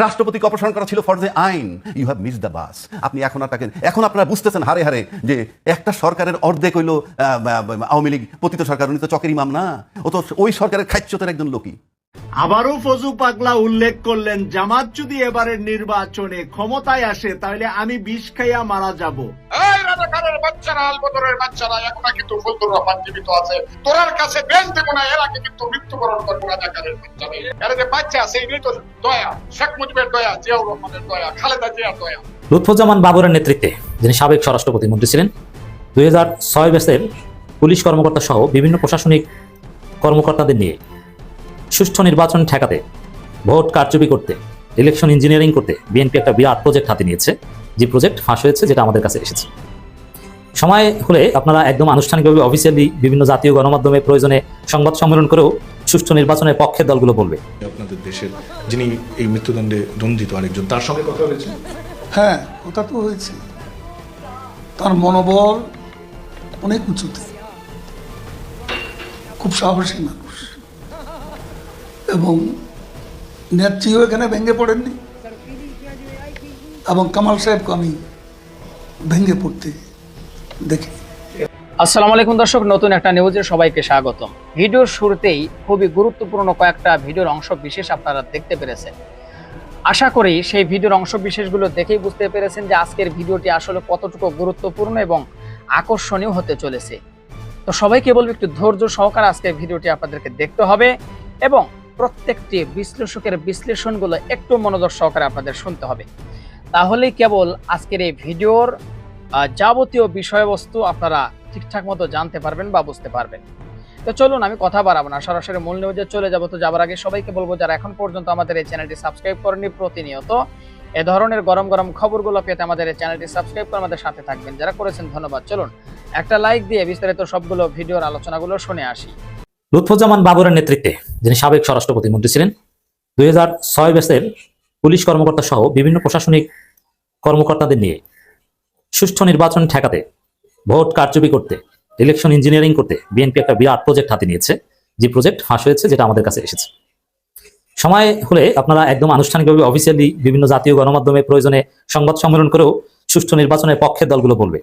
রাষ্ট্রপতিকে অপসারণ করা ছিল ফর দ্য আইন। You have miss the bus আপনি এখন আর তাকে এখন আপনারা বুঝতেছেন হারে হারে যে একটা সরকারের অর্ধেক হইল আওয়ামী লীগ, পতিত সরকার, উনি তো চকের ইমাম না। ও তো ওই সরকারের খাচ্যতের একজন লোকই। আবারও ফজু পাগলা উল্লেখ করলেন জামাত যদি এবারের নির্বাচনে ক্ষমতায় আসে তাহলে আমি বিষ খাইয়া মারা যাব। বাচ্চারা আলবদরের বাচ্চারা এখনও কিন্তু ফজলুর রহমান জীবিত আছে। তোরার কাছে বেল দেব না এর আগে কিন্তু মৃত্যুবরণ করব রাজাকারের বাচ্চারা এরা যে বাচ্চা আছে এগুলি তো দয়া। শেখ মুজিবের দয়া জিয়াউর রহমানের দয়া খালেদা জিয়ার দয়া। লুৎফুজ্জামান বাবরের নেতৃত্বে যিনি সাবেক স্বরাষ্ট্র প্রতিমন্ত্রী ছিলেন দুই হাজার ছয় ব্যাচের পুলিশ কর্মকর্তা সহ বিভিন্ন প্রশাসনিক কর্মকর্তাদের নিয়ে সুষ্ঠু নির্বাচন ঠেকাতে ভোট কারচুপি করতে ইলেকশন ইঞ্জিনিয়ারিং করতে বিএনপি একটা বিরাট প্রজেক্ট হাতে নিয়েছে যে প্রজেক্ট ফাঁস হয়েছে যেটা আমাদের কাছে এসেছে। সময় হলে আপনারা একদম আনুষ্ঠানিকভাবে অফিসিয়ালি বিভিন্ন জাতীয় গণমাধ্যমে প্রয়োজনে সংবাদ সম্মেলন করেও সুষ্ঠু নির্বাচনের পক্ষের দলগুলো বলবে। আপনাদের দেশের যিনি এই মৃত্যুদণ্ডে দণ্ডিত আরেকজন তার সঙ্গে কথা হয়েছে? হ্যাঁ কথা তো হয়েছে। তার মনোবল অনেক উঁচুতে। খুব সাহসী মানুষ। এবং নেত্রীও এখানে ভেঙে পড়েননি। এবং কামাল সাহেবকে আমি ভেঙে পড়তে দেখি। আসসালামু আলাইকুম দর্শক, নতুন একটা নিউজে সবাইকে স্বাগতম। ভিডিওর শুরুতেই খুবই গুরুত্বপূর্ণ কয়েকটা ভিডিওর অংশ বিশেষ আপনারা দেখতে পেরেছেন। আশা করি সেই ভিডিওর অংশ বিশেষগুলো দেখেই বুঝতে পেরেছেন যে আজকের ভিডিওটি আসলে কতটুকু গুরুত্বপূর্ণ এবং আকর্ষণীয় হতে চলেছে। তো সবাইকে বলব একটু ধৈর্য সহকারে আজকের ভিডিওটি আপনাদেরকে দেখতে হবে এবং প্রত্যেকটি বিশ্লেষকের বিশ্লেষণগুলো একটু মনোযোগ সহকারে আপনাদের শুনতে হবে। তাহলেই কেবল আজকের এই ভিডিওর যাবতীয় বিষয়বস্তু আপনারা ঠিকঠাক মতো জানতে পারবেন বা বুঝতে পারবেন। তো চলুন, আমি কথা বাড়াবো না, সরাসরি মূল নিউজে চলে যাব। তো যাবার আগে সবাইকে বলব, যারা এখন পর্যন্ত আমাদের এই চ্যানেলটি সাবস্ক্রাইব করেনি প্রতিনিয়ত এ ধরনের গরম গরম খবরগুলো পেতে আমাদের এই চ্যানেলটি সাবস্ক্রাইব করে আমাদের সাথে থাকবেন। যারা করেছেন, ধন্যবাদ। চলুন, একটা লাইক দিয়ে বিস্তারিত সবগুলো ভিডিওর আলোচনাগুলো শুনে আসি। লুৎফুজ্জামান বাবরের নেতৃত্বে যিনি সাবেক স্বরাষ্ট্র প্রতিমন্ত্রী ছিলেন, দুই হাজার ছয় ব্যাচের পুলিশ কর্মকর্তা সহ বিভিন্ন প্রশাসনিক কর্মকর্তাদের নিয়ে সুষ্ঠু নির্বাচন ঠেকাতে, ভোট কারচুপি করতে, ইলেকশন ইঞ্জিনিয়ারিং করতে বিএনপি একটা বিরাট প্রজেক্ট হাতে নিয়েছে। যে প্রজেক্ট ফাঁস হয়েছে, যেটা আমাদের কাছে এসেছে। সময় হলে আপনারা একদম আনুষ্ঠানিকভাবে অফিসিয়ালি বিভিন্ন জাতীয় গণমাধ্যমে প্রয়োজনে সংবাদ সম্মেলন করেও সুষ্ঠু নির্বাচনের পক্ষের দলগুলো বলবে।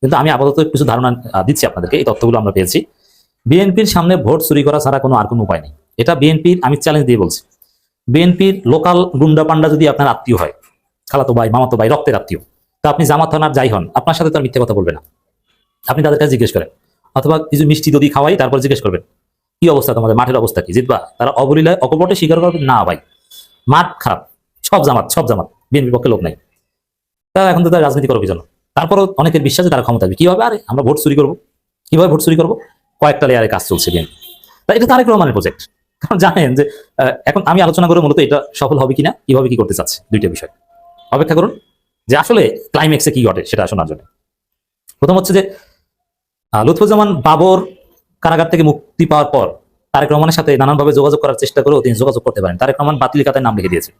কিন্তু আমি আপাতত কিছু ধারণা দিচ্ছি আপনাদেরকে, এই তথ্যগুলো আমরা পেয়েছি। বিএনপির সামনে ভোট চুরি করা ছাড়া কোনো আর কোনো উপায় নেই। এটা বিএনপির, আমি চ্যালেঞ্জ দিয়ে বলছি। বিএনপির লোকাল গুন্ডা পান্ডা যদি আপনার আত্মীয় হয়, খালাতো ভাই, মামাতো ভাই, রক্তের আত্মীয়, তা আপনি জামাত হন আর যাই হন, আপনার সাথে তার মিথ্যে কথা বলবে না। আপনি তাদের কাছে জিজ্ঞেস করেন। অথবা কিছু মিষ্টি যদি খাওয়াই, তারপর জিজ্ঞেস করবেন, কি অবস্থা তোমাদের? মাঠের অবস্থা কি? জিতবা? তারা অবলীলায়, অকপটে স্বীকার করবে, না ভাই, মাঠ খারাপ, সব জামাত সব জামাত, বিএনপির পক্ষে লোক নাই। তারা এখন তো তারা রাজনীতি করবে জন্য তারপরও অনেকের বিশ্বাসে তারা ক্ষমতা হবে কীভাবে? আরে, আমরা ভোট চুরি করব। কীভাবে ভোট চুরি করব? কয়েকটা লেয়ারে কাজ চলছে বিএনপি তা এটা তারেক রহমানের প্রজেক্ট কারণ জানেন যে এখন আমি আলোচনা করে মূলত এটা সফল হবে কিনা, কীভাবে কি করতে চাচ্ছে, দুইটা বিষয়। অপেক্ষা করুন যে আসলে ক্লাইম্যাক্সে কি ঘটে সেটা শোনার জন্য প্রথম হচ্ছে যে লুৎফুজ্জামান বাবর কারাগার থেকে মুক্তি পাওয়ার পর তারেক রহমানের সাথে নানানভাবে যোগাযোগ করার চেষ্টা করেও তিনি যোগাযোগ করতে পারেন। তারেক রহমান বাতিল খাতায় নাম লিখে দিয়েছে।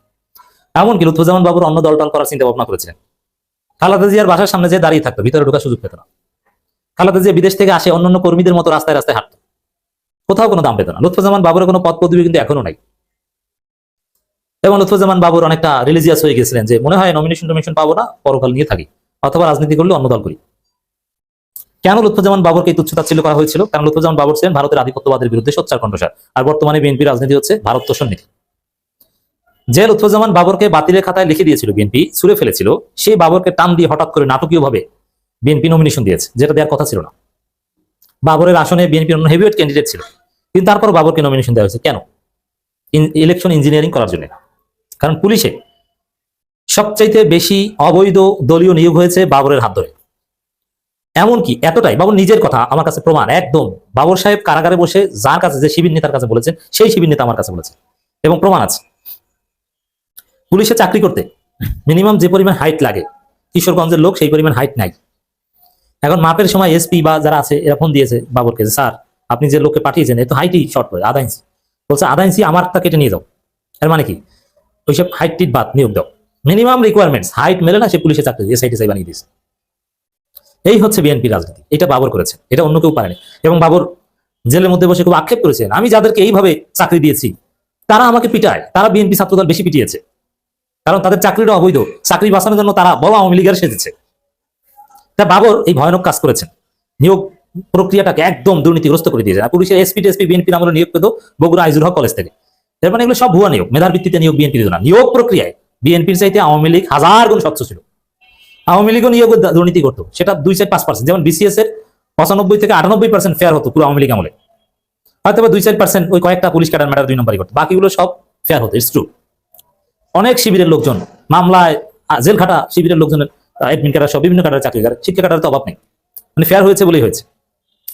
এমনকি লুৎফুজ্জামান বাবুর অন্য দলটল করার চিন্তা ভাবনা করেছিলেন। খালাদা জিয়ার বাসার সামনে যে দাঁড়িয়ে থাকতো, ভিতরে ঢোকার সুযোগ পেত না। খালাদা জিয়া বিদেশ থেকে আসে, অন্যান্য কর্মীদের মতো রাস্তায় রাস্তায় হাঁটতো। কোথাও কোনো দাম পেত না। লুৎফুজ্জামান বাবুরের কোনো পদ পদবি কিন্তু এখনও নাই। এবং লুৎফুজ্জামান বাবুর অনেকটা রিলিজিয়াস হয়ে গেছিলেন যে, মনে হয় নমিনেশন টমিনেশন পাবো না, পরকাল নিয়ে থাকি, অথবা রাজনীতি করলে অন্য দল করি। কেন লুৎফুজ্জামান বাবরকে এই ছিল করা হয়েছিল? কারণ লুৎফুজ্জামান বাবর ছিলেন ভারতের আধিপত্যবাদের বিরুদ্ধে সোচ্চার কণ্ঠস্বর আর বর্তমানে বিএনপি রাজনীতি হচ্ছে ভারত তোষণ নীতি। যে লুৎফুজ্জামান বাবরকে বাতিলের খাতায় লিখে দিয়েছিল বিএনপি, ছুড়ে ফেলেছিল সেই বাবরকে টান দিয়ে হঠাৎ করে নাটকীয়ভাবে বিএনপি নমিনেশন দিয়েছে, যেটা দেওয়ার কথা ছিল না। বাবরের আসনে বিএনপির অন্য হেভিওয়েট ক্যান্ডিডেট ছিল। কিন্তু তারপর বাবরকে নমিনেশন দেওয়া হয়েছে। কেন? ইলেকশন ইঞ্জিনিয়ারিং করার জন্য। কারণ পুলিশে সবচাইতে বেশি অবৈধ দলীয় নিয়োগ হয়েছে বাবরের হাত ধরে। এমনকি এতটাই, বাবর নিজের কথা আমার কাছে প্রমাণ, একদম। বাবর সাহেব কারাগারে বসে যার কাছে, যে শিবির নেতার কাছে বলেছেন সেই শিবির নেতা আমার কাছে বলেছে। এবং প্রমাণ আছে। পুলিশে চাকরি করতে মিনিমাম যে পরিমাণ হাইট লাগে, কিশোরগঞ্জের লোক সেই পরিমাণ হাইট নাই। এখন মাপের সময় এসপি বা যারা আছে, এরা ফোন দিয়েছে বাবরকে স্যার, আপনি যে লোককে পাঠিয়েছেন, এ তো হাইটই শর্ট করে আধা ইঞ্চি বলছে, আধা ইঞ্চি আমারটা কেটে নিয়ে যাও। এর মানে কি? ওইসব হাইট টিট বাদ নিয়োগ দাও। মিনিমাম রিকোয়ারমেন্টস হাইট মেলে না, সে পুলিশে চাকরি এস আই টিসাই বানিয়ে দিয়েছে। এই হচ্ছে বিএনপি রাজনীতি, এটা বাবর করেছে, এটা অন্য কেউ পারেনি। এবং বাবর জেলের মধ্যে বসে খুব আক্ষেপ করেছেন, আমি যাদেরকে এইভাবে চাকরি দিয়েছি, তারা আমাকে পিটায়, তারা বিএনপি ছাত্রদল বেশি পিটিয়েছে। কারণ তাদের চাকরিটা অবৈধ, চাকরি বাঁচানোর জন্য তারা বড় আওয়ামী লীগের সেজেছে। তা বাবর এই ভয়ানক কাজ করেছেন। নিয়োগ প্রক্রিয়াটাকে একদম দুর্নীতিগ্রস্ত করে দিয়েছেন। পুলিশের এসপি টেসপি বিএনপির আমলে নিয়োগ পেত বগুড়া আইজুল হক কলেজ থেকে। এর মানে এগুলো সব ভুয়া নিয়োগ। মেধার ভিত্তিতে নিয়োগ বিএনপি দিত না। নিয়োগ প্রক্রিয়ায় বিএনপির চাইতে আওয়ামী লীগ হাজার গুণ স্বচ্ছ ছিল। আওয়ামী লীগও নিয়োগ দুর্নীতি করতো। সেটা দুই চার পাঁচ পার্সেন্ট যেমন বিসিএস এর পঁচানব্বই থেকে আটানব্বই পার্সেন্ট ফেয়ার হতো পুরো আওয়ামী লীগ আমলে। হয়তো দুই চার পার্সেন্ট ওই কয়েকটা পুলিশ ক্যাডার ম্যাটার দুই নম্বরই করতো। বাকিগুলো সব ফেয়ার হতো। ইটস ট্রু অনেক শিবিরের লোকজন মামলায় জেল খাটা শিবিরের লোকজনের অ্যাডমিন ক্যাডার সব, বিভিন্ন ক্যাডার চাকরি করে, শিক্ষা ক্যাডার তো অভাব নেই। মানে ফেয়ার হয়েছে বলেই হয়েছে।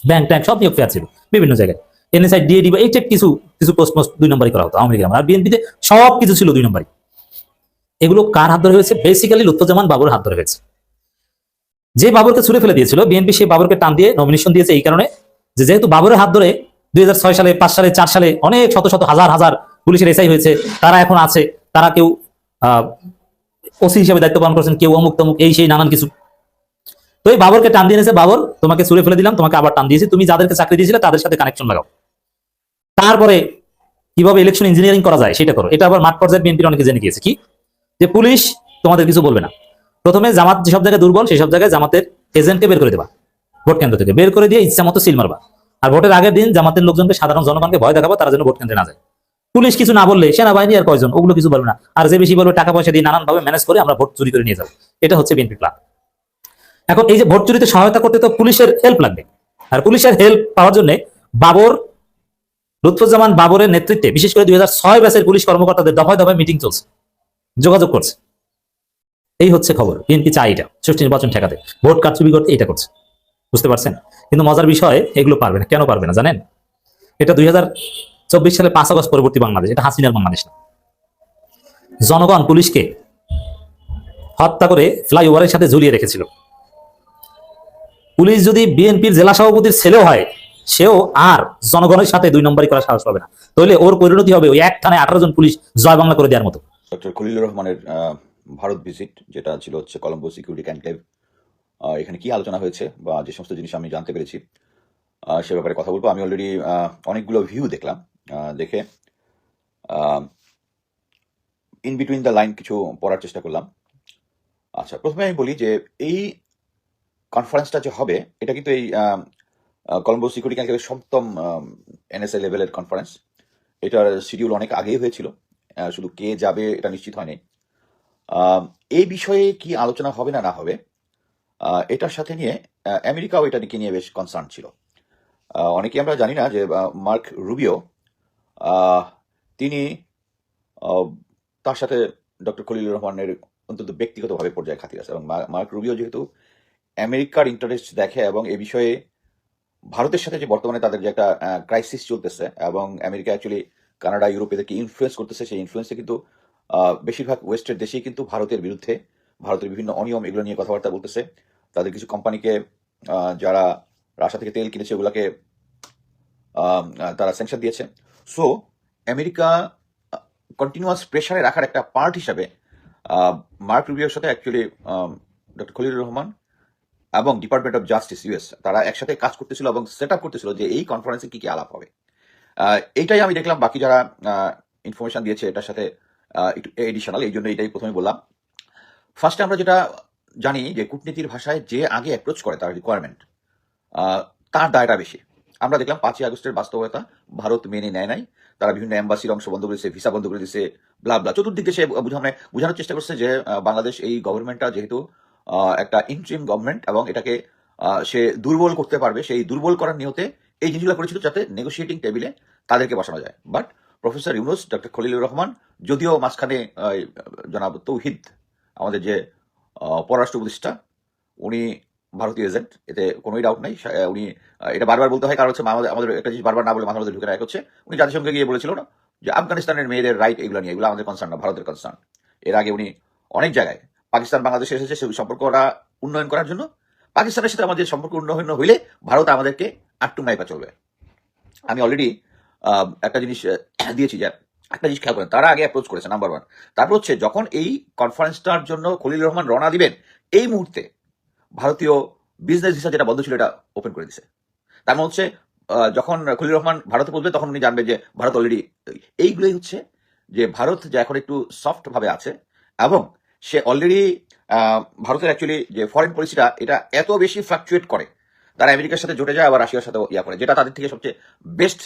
ব্যাংক ট্যাঙ্ক সব নিয়োগ ফেয়ার ছিল, বিভিন্ন জায়গায়। এনএসআই ডিএডি বা এই কিছু কিছু পোস্ট মোস্ট দুই নম্বরই করা হতো, আওয়ামী লীগের আর বিএনপিতে সব কিছু ছিল দুই নম্বরই। এগুলো কার হাত ধরে হয়েছে? বেসিক্যালি লুৎফুজ্জামান বাবুর হাত ধরে হয়েছে। যে বাবরকে ছুড়ে ফেলে দিয়েছিল বিএনপি সেই বাবরকে টান দিয়ে নমিনেশন দিয়েছে এই কারণে যে যেহেতু বাবরের হাত ধরে দুই হাজার ছয় সালে, পাঁচ সালে, চার সালে অনেক শত শত হাজার হাজার পুলিশের এসআই হয়েছে, তারা এখন আছে, তারা কেউ ওসি হিসেবে দায়িত্ব পালন করছেন, কেউ অমুক তমুক, এই সেই নানান কিছু। তো এই বাবরকে টান দিয়ে বাবর, তোমাকে ছুড়ে ফেলে দিলাম, তোমাকে আবার টান দিয়েছি। তুমি যাদেরকে চাকরি দিয়েছিলে, তাদের সাথে কানেকশন লাগাও। তারপরে কীভাবে ইলেকশন ইঞ্জিনিয়ারিং করা যায় সেটা করো। এটা আবার মাঠ পর্যায়ে বিএনপির অনেকে জেনে গিয়েছে কি? যে পুলিশ তোমাদের কিছু বলবে না। প্রথমে জামাত যেসব জায়গায় দুর্বল, সেসব জায়গায় জামাতের এজেন্টকে বের করে দেবা, ভোট কেন্দ্র থেকে। বের করে দিয়ে ইচ্ছা মতো সিল মারবা। আর ভোটের আগের দিন জামাতের লোকজনকে সাধারণ জনগণকে ভয় দেখাবো, তারা যেন ভোট কেন্দ্রে না যায়। পুলিশ কিছু না বললে সেনাবাহিনী আর কয়জন? ওগুলো কিছু বলবে না। আর যে বেশি বলবে, টাকা পয়সা দিয়ে নানান ভাবে ম্যানেজ করে আমরা ভোট চুরি করে নিয়ে যাব। এটা হচ্ছে বিএনপি প্ল্যান এখন এই যে ভোট চুরিতে সহায়তা করতে তো পুলিশের হেল্প লাগবে। আর পুলিশের হেল্প পাওয়ার জন্য বাবর, লুৎফুজ্জামান বাবরের নেতৃত্বে, বিশেষ করে দুই হাজার ছয় ব্যাচের পুলিশ কর্মকর্তাদের দফায় দফায় মিটিং চলছে। যোগাযোগ করছে। এই হচ্ছে খবর। বিএনপি চাই এটা। সুষ্ঠু নির্বাচন ঠেকাতে। ভোট কারচুপি করতে এটা করছে। বুঝতে পারছেন? কিন্তু মজার বিষয়, এগুলো পারবে না। কেন পারবে না জানেন? এটা দুই হাজার চব্বিশ সালে পাঁচ আগস্ট পরবর্তী বাংলাদেশ, এটা হাসিনার বাংলাদেশ না। জনগণ পুলিশকে হত্যা করে ফ্লাইওভারের সাথে ঝুলিয়ে রেখেছিল। পুলিশ যদি বিএনপির জেলা সভাপতির ছেলেও হয়, সেও আর জনগণের সাথে দুই নম্বরই করার সাহস পাবে না। তাহলে ওর পরিণতি হবে ওই এক থানায় আঠারো জন পুলিশ জয় বাংলা করে দেওয়ার মতো। ডক্টর খলিলুর রহমানের ভারত ভিজিট যেটা ছিল হচ্ছে কলম্বো সিকিউরিটি ক্যানক্লেভ এখানে কি আলোচনা হয়েছে বা যে সমস্ত জিনিস আমি জানতে পেরেছি সে ব্যাপারে কথা বলব। আমি অলরেডি অনেকগুলো ভিউ দেখলাম। দেখে ইন বিটুইন দ্য লাইন কিছু পড়ার চেষ্টা করলাম। আচ্ছা প্রথমে আমি বলি যে এই কনফারেন্সটা যে হবে, এটা কিন্তু এই কলম্বো সিকিউরিটি ক্যানক্লেভের সপ্তম এনএসএ লেভেলের কনফারেন্স এটার শিডিউল অনেক আগেই হয়েছিল শুধু কে যাবে এটা নিশ্চিত হয়নি। এই বিষয়ে কি আলোচনা হবে না না হবে এটার সাথে নিয়ে আমেরিকাও এটা নিয়ে বেশ কনসার্ন ছিল। অনেকে আমরা জানি না যে মার্ক রুবিও তিনি তার সাথে ডক্টর খলিল রহমানের অন্তত ব্যক্তিগতভাবে পর্যায়ে খাতির আছে এবং মার্ক রুবিও যেহেতু আমেরিকার ইন্টারেস্ট দেখে এবং এ বিষয়ে ভারতের সাথে যে বর্তমানে তাদের যে একটা ক্রাইসিস চলতেছে এবং আমেরিকা অ্যাকচুয়ালি কানাডা, ইউরোপ এদেরকে ইনফ্লুয়েন্স করতেছে, সেই ইনফ্লুয়েন্সে কিন্তু বেশিরভাগ ওয়েস্টের দেশেই কিন্তু ভারতের বিরুদ্ধে, ভারতের বিভিন্ন অনিয়ম এগুলো নিয়ে কথাবার্তা বলতেছে। তাদের কিছু কোম্পানিকে যারা রাশিয়া থেকে তেল কিনেছে, ওগুলাকে তারা স্যাংশন দিয়েছে। সো আমেরিকা কন্টিনিউয়াস প্রেশারে রাখার একটা পার্ট হিসাবে মার্ক রুবিওর সাথে অ্যাকচুয়ালি ডক্টর খলিলুর রহমান এবং ডিপার্টমেন্ট অফ জাস্টিস ইউএস তারা একসাথে কাজ করতেছিল এবং সেট আপ করতেছিল যে এই কনফারেন্সে কি কি আলাপ হবে। আহ, এইটাই আমি দেখলাম বাকি যারা ইনফরমেশন দিয়েছে এটার সাথে একটু এডিশনাল এই জন্য এটাই প্রথমে বললাম। ফার্স্টে আমরা যেটা জানি যে কূটনীতির ভাষায় যে আগে অ্যাপ্রোচ করে তার রিকোয়ারমেন্ট তার দায়টা বেশি। আমরা দেখলাম পাঁচই আগস্টের বাস্তবতা ভারত মেনে নেয় নাই। তারা বিভিন্ন এম্বাসির অংশ বন্ধ করেছে ভিসা বন্ধ করে দিয়েছে ব্লা ব্লা চতুর্দিক দেশে বুঝানো বোঝানোর চেষ্টা করছে যে বাংলাদেশ এই গভর্নমেন্টটা যেহেতু একটা ইন্ট্রিম গভর্নমেন্ট এবং এটাকে সে দুর্বল করতে পারবে, সেই দুর্বল করার নিয়তে এই জিনিসগুলো করেছিল যাতে নেগোসিয়েটিং টেবিলে তাদেরকে বসানো যায়। But professor Yunus doctor Khalilur Rahman, যদিও মাঝখানে জনাব তৌহিদ, আমাদের যে পররাষ্ট্র উপদেষ্টা, উনি ভারতীয় এজেন্ট, এতে কোনোই ডাউট নাই। উনি এটা বারবার বলতে হয়, কারণ হচ্ছে আমাদের একটা জিনিস বারবার না বলে মাথার মধ্যে ঢুকে হচ্ছে উনি জাতিসংঘে গিয়ে বলেছিল না, যে আফগানিস্তানের মেয়েদের রাইট এগুলো নিয়ে, এগুলো আমাদের কনসার্ন না, ভারতের কনসার্ন এর আগে উনি অনেক জায়গায়, পাকিস্তান, বাংলাদেশে এসেছে সেই সম্পর্কটা উন্নয়ন করার জন্য। পাকিস্তানের সাথে আমাদের সম্পর্ক উন্নয়ন হইলে ভারত আমাদেরকে আটটু নাইপা চলবে। আমি অলরেডি একটা জিনিস দিয়েছি যে, একটা জিনিস খেয়াল করেন, তারা আগে অ্যাপ্রোচ করেছে নাম্বার ওয়ান তারপর হচ্ছে যখন এই কনফারেন্সটার জন্য খলিল রহমান রওনা দিবেন, এই মুহূর্তে ভারতীয় বিজনেস ভিসা যেটা বন্ধ ছিল এটা ওপেন করে দিছে। তার মানে হচ্ছে যখন খলিল রহমান ভারতে পৌঁছবে, তখন উনি জানবেন যে ভারত অলরেডি এইগুলোই হচ্ছে যে ভারত যে এখন একটু সফট ভাবে আছে এবং সে অলরেডি ভারতের অ্যাকচুয়ালি যে ফরেন পলিসিটা এটা এত বেশি ফ্লাকচুয়েট করে। তারা আমেরিকার সাথে জুটে যায়, আবার রাশিয়ার সাথে ইয়া করে, যেটা তাদের থেকে সবচেয়ে বেস্ট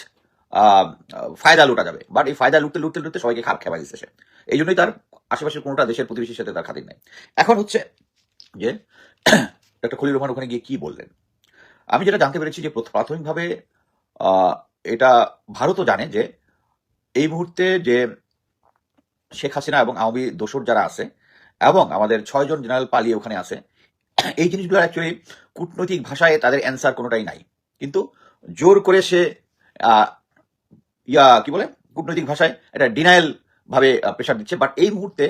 ফায়দা লুটা যাবে। বাট এই ফায়দা লুটতে লুটতে লুটতে সবাইকে খাপ খেপাই দিচ্ছে সে। এই জন্যই তার আশেপাশের কোনোটা দেশের প্রতিবেশীর সাথে তার খাতির নেই। এখন হচ্ছে যে ডক্টর খলিল রহমান ওখানে গিয়ে কি বললেন? আমি যেটা জানতে পেরেছি যে প্রাথমিকভাবে এটা ভারতও জানে যে এই মুহূর্তে যে শেখ হাসিনা এবং আওয়ামী দোসর যারা আছে এবং আমাদের ছয়জন জেনারেল পালিয়ে ওখানে আছে, এই জিনিসগুলো অ্যাকচুয়ালি কূটনৈতিক ভাষায় তাদের অ্যান্সার কোনোটাই নাই। কিন্তু জোর করে সে ইয়া, কি বলে? কূটনৈতিক ভাষায় এটা ডিনায়াল ভাবে প্রেশার দিচ্ছে। বাট এই মুহূর্তে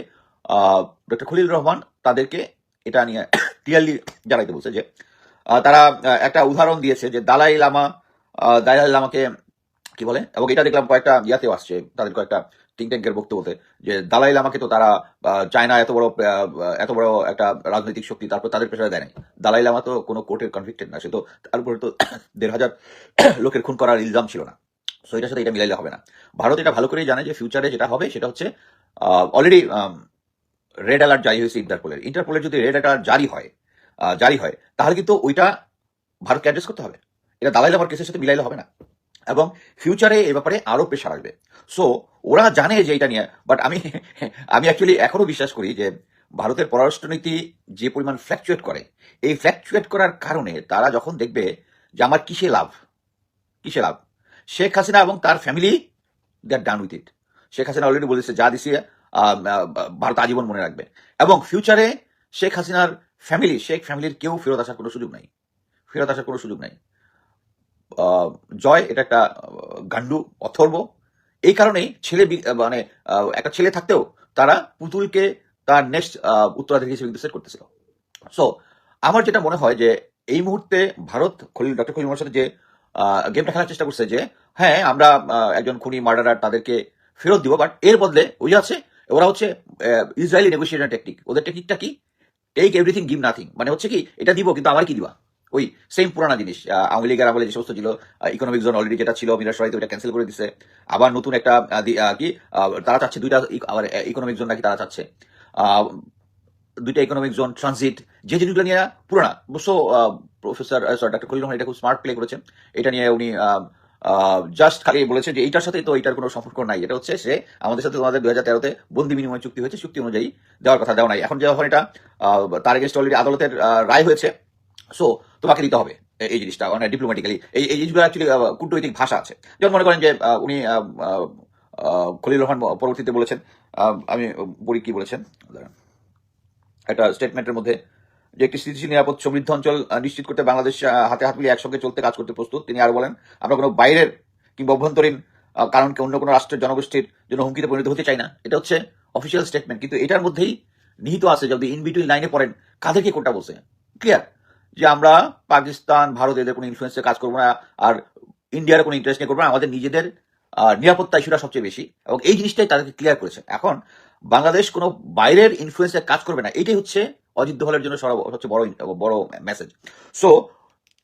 ডক্টর খলিল রহমান তাদেরকে এটা নিয়ে ক্লিয়ারলি জানাইতে বলছে যে তারা একটা উদাহরণ দিয়েছে যে দালাই লামা দালাই লামাকে কি বলে? এবং এটা দেখলাম কয়েকটা ইয়াতেও আসছে, তাদের কয়েকটা থিঙ্ক ট্যাঙ্কের বক্তব্যতে, যে দালাই লামাকে তো তারা চায়না এত বড় এত বড় একটা রাজনৈতিক শক্তি তারপর তাদের প্রেশারে দেয় নাই। দালাই লামা তো কোনো কোর্টের কনভিক্টেড না, সে তো তার উপরে তো দেড় হাজার লোকের খুন করার ইলজাম ছিল না। সো এটার সাথে এটা মিলাইলে হবে না। ভারত এটা ভালো করেই জানে যে ফিউচারে যেটা হবে সেটা হচ্ছে অলরেডি রেড অ্যালার্ট জারি হয়েছে ইন্টারপোলের ইন্টারপোলের যদি রেড অ্যালার্ট জারি হয় জারি হয়, তাহলে কিন্তু ওইটা ভারতকে অ্যাড্রেস করতে হবে। এটা দালাই লামার কেসের সাথে মিলাইলে হবে না। এবং ফিউচারে এ ব্যাপারে আরও প্রেশার আসবে। সো ওরা জানে যে এটা নিয়ে বাট আমি আমি অ্যাকচুয়ালি এখনও বিশ্বাস করি যে ভারতের পররাষ্ট্রনীতি যে পরিমাণ ফ্ল্যাকচুয়েট করে, এই ফ্ল্যাকচুয়েট করার কারণে তারা যখন দেখবে যে আমার কিসে লাভ কিসে লাভ, শেখ হাসিনা এবং তার family that done with it Sheikh Hasina already বলেছে, যা দিছে ভারত আজীবন মনে রাখবে। এবং ফিউচারে শেখ হাসিনার ফ্যামিলি শেখ ফ্যামিলির কেউ ফেরত আসার কোনো সুযোগ নাই। ফেরত আসার কোনো সুযোগ নাই। জয়, এটা একটা গান্ডু অথর্ব। এই কারণেই ছেলে মানে একটা ছেলে থাকতেও তারা পুতুলকে তার নেক্সট উত্তরাধিকারী হিসেবে সেট করতেছিল। সো আমার যেটা মনে হয় যে এই মুহূর্তে ভারত খলিল ডক্টর মোহাম্মদের সাথে যে গেমটা খেলার চেষ্টা করছে যে হ্যাঁ আমরা একজন খুনি মার্ডারার তাদেরকে ফেরত দিব বাট এর বদলে ওই আছে ওরা হচ্ছে ইসরায়েলি নেগোসিয়েশন টেকনিক ওদের টেকনিকটা কি? টেক এভরিথিং গিভ নাথিং মানে হচ্ছে কি, এটা দিব, কিন্তু আমার কি দিবা? ওই সেম পুরানা জিনিস আওয়ামী লীগের আমলে যে সমস্ত ছিল ইকোনমিক জোন অলরেডি যেটা ছিল, মিরাজ সরাইতে ওটা ক্যান্সেল করে দিছে। আবার নতুন একটা কি তারা চাচ্ছে দুইটা আবার ইকোনমিক জোন নাকি তারা চাচ্ছে। দুইটা ইকোনমিক জোন ট্রানজিট যে জিনিসগুলো নিয়ে পুরানা। অবশ্য প্রফেসর সরি ডাক্তার খলিল এটা খুব স্মার্ট প্লে করেছেন। এটা নিয়ে উনি জাস্ট খালি বলেছে যে এইটার সাথে তো এইটার কোনো সম্পর্ক নাই। এটা হচ্ছে সে আমাদের সাথে তোমাদের দুই হাজার তেরোতে বন্দি বিনিময় চুক্তি হয়েছে, চুক্তি অনুযায়ী দেওয়ার কথা দেওয়া নাই। এখন যখন এটা তার এগেনস্ট অলরেডি আদালতের রায় হয়েছে সো তোমাকে দিতে হবে এই জিনিসটা মানে ডিপ্লোম্যাটিক্যালি এই এই জিনিসগুলো অ্যাকচুয়ালি কূটনৈতিক ভাষা আছে। যেমন মনে করেন যে উনি খলিল রহমান পরবর্তীতে বলেছেন আমি বলি কি বলেছেন। একটা স্টেটমেন্টের মধ্যে যে একটি স্থিতিশীল নিরাপদ সমৃদ্ধ অঞ্চল নিশ্চিত করতে বাংলাদেশ হাতে হাত মিলিয়ে একসঙ্গে চলতে কাজ করতে প্রস্তুত। তিনি আরও বলেন, আমরা কোনো বাইরের কিংবা অভ্যন্তরীণ কারণকে অন্য কোনো রাষ্ট্রের জনগোষ্ঠীর জন্য হুমকিতে পরিণত হতে চাই না। এটা হচ্ছে অফিসিয়াল স্টেটমেন্ট কিন্তু এটার মধ্যেই নিহিত আছে যদি ইন বিটুইন লাইনে পড়েন কাদেরকে কোনটা বলছে? ক্লিয়ার যে আমরা পাকিস্তান, ভারত এদের কোনো ইনফ্লুয়েন্সে কাজ করব না, আর ইন্ডিয়ার কোনো ইন্টারেস্ট নিয়ে করব না, আমাদের নিজেদের নিরাপত্তা ইস্যুটা সবচেয়ে বেশি, এবং এই জিনিসটাই তাদেরকে ক্লিয়ার করেছে। এখন, বাংলাদেশ কোনো বাইরের ইনফ্লুয়েন্সে কাজ করবে না, এটাই হচ্ছে অজিত দোহালের জন্য সবচেয়ে বড় বড় মেসেজ সো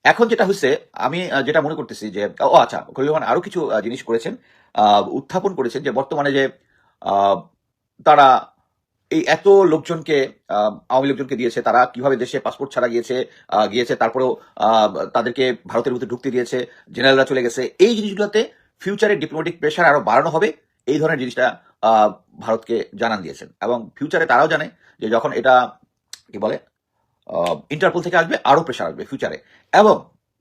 এখন যেটা হচ্ছে আমি যেটা মনে করতেছি যে, ও আচ্ছা খলিল রহমান আরও কিছু জিনিস করেছেন উত্থাপন করেছেন যে বর্তমানে যে তারা এই এত লোকজনকে আওয়ামী লোকজনকে দিয়েছে, তারা কীভাবে দেশে পাসপোর্ট ছাড়া গিয়েছে গিয়েছে, তারপরেও তাদেরকে ভারতের ভিতরে ঢুকতে দিয়েছে জেনারেলরা চলে গেছে, এই জিনিসগুলোতে ফিউচারে ডিপ্লোমেটিক প্রেশার আরও বাড়ানো হবে, এই ধরনের জিনিসটা ভারতকে জানান দিয়েছেন। এবং ফিউচারে তারাও জানে যে যখন এটা কি বলে? ইন্টারপোল থেকে আসবে আরও প্রেশার আসবে ফিউচারে এবং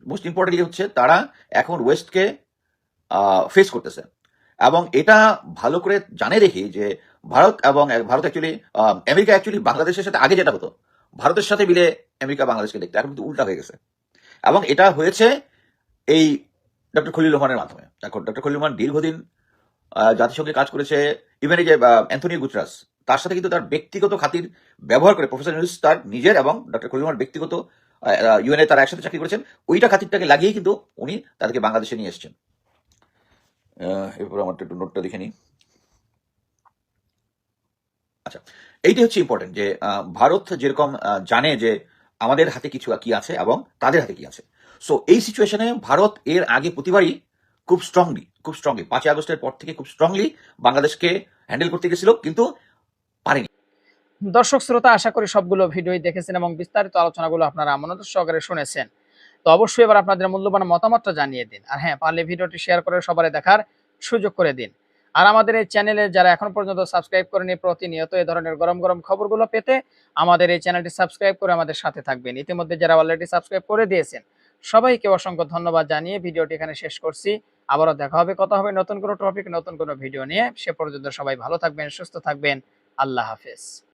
মোস্ট ইম্পর্টেন্টলি হচ্ছে তারা এখন ওয়েস্টকে ফেস করতেছে। এবং এটা ভালো করে জানে দেখি যে ভারত এবং ভারত অ্যাকচুয়ালি আমেরিকা অ্যাকচুয়ালি বাংলাদেশের সাথে আগে যেটা হতো, ভারতের সাথে মিলে আমেরিকা বাংলাদেশকে দেখতে। এখন কিন্তু উল্টা হয়ে গেছে। এবং এটা হয়েছে এই ডক্টর খলিল রহমানের মাধ্যমে। দেখো ডক্টর খলিল রহমান দীর্ঘদিন জাতিসংঘে কাজ করেছে ইভেন এই যে অ্যান্থনি গুজরাস তার সাথে কিন্তু তার ব্যক্তিগত খাতির ব্যবহার করে প্রফেসর ইউনুস তার নিজের এবং ডক্টর রহমান ব্যক্তিগত ইউএনএ তারা একসাথে চাকরি করেছেন। ওইটা খাতিরটাকে লাগিয়েই কিন্তু উনি তাদেরকে বাংলাদেশে নিয়ে এসেছেন। এরপর আমার একটু নোটটা দেখে নিই। আচ্ছা এইটাই হচ্ছে ইম্পর্টেন্ট যে ভারত যেরকম জানে যে আমাদের হাতে কিছু কি আছে এবং তাদের হাতে কি আছে। সো এই সিচুয়েশনে ভারত এর আগে প্রতিবারই খুব স্ট্রংলি খুব স্ট্রংলি পাঁচই আগস্টের পর থেকে খুব স্ট্রংলি বাংলাদেশকে হ্যান্ডেল করতে গেছিল, কিন্তু পারেনি। দর্শক, শ্রোতা, আশা করি সবগুলো ভিডিওই দেখেছেন এবং বিস্তারিত আলোচনাগুলো আপনারা মনোযোগ সহকারে শুনেছেন। তো অবশ্যই এবার আপনাদের মূল্যবান মতামতটা জানিয়ে দিন। আর হ্যাঁ পারলে ভিডিওটি শেয়ার করে সবাই দেখার সুযোগ করে দিন। আর আমাদের এই চ্যানেলে যারা এখন পর্যন্ত সাবস্ক্রাইব করেনি, প্রতিনিয়ত এই ধরনের গরম গরম খবরগুলো পেতে আমাদের এই চ্যানেলটি সাবস্ক্রাইব করে আমাদের সাথে থাকবেন। ইতিমধ্যে যারা অলরেডি সাবস্ক্রাইব করে দিয়েছেন, সবাইকে অসংখ্য ধন্যবাদ জানিয়ে ভিডিওটি এখানে শেষ করছি। আবারও দেখা হবে, কথা হবে নতুন কোনো টপিক নতুন কোনো ভিডিও নিয়ে। সে পর্যন্ত সবাই ভালো থাকবেন, সুস্থ থাকবেন। আল্লাহ হাফেজ।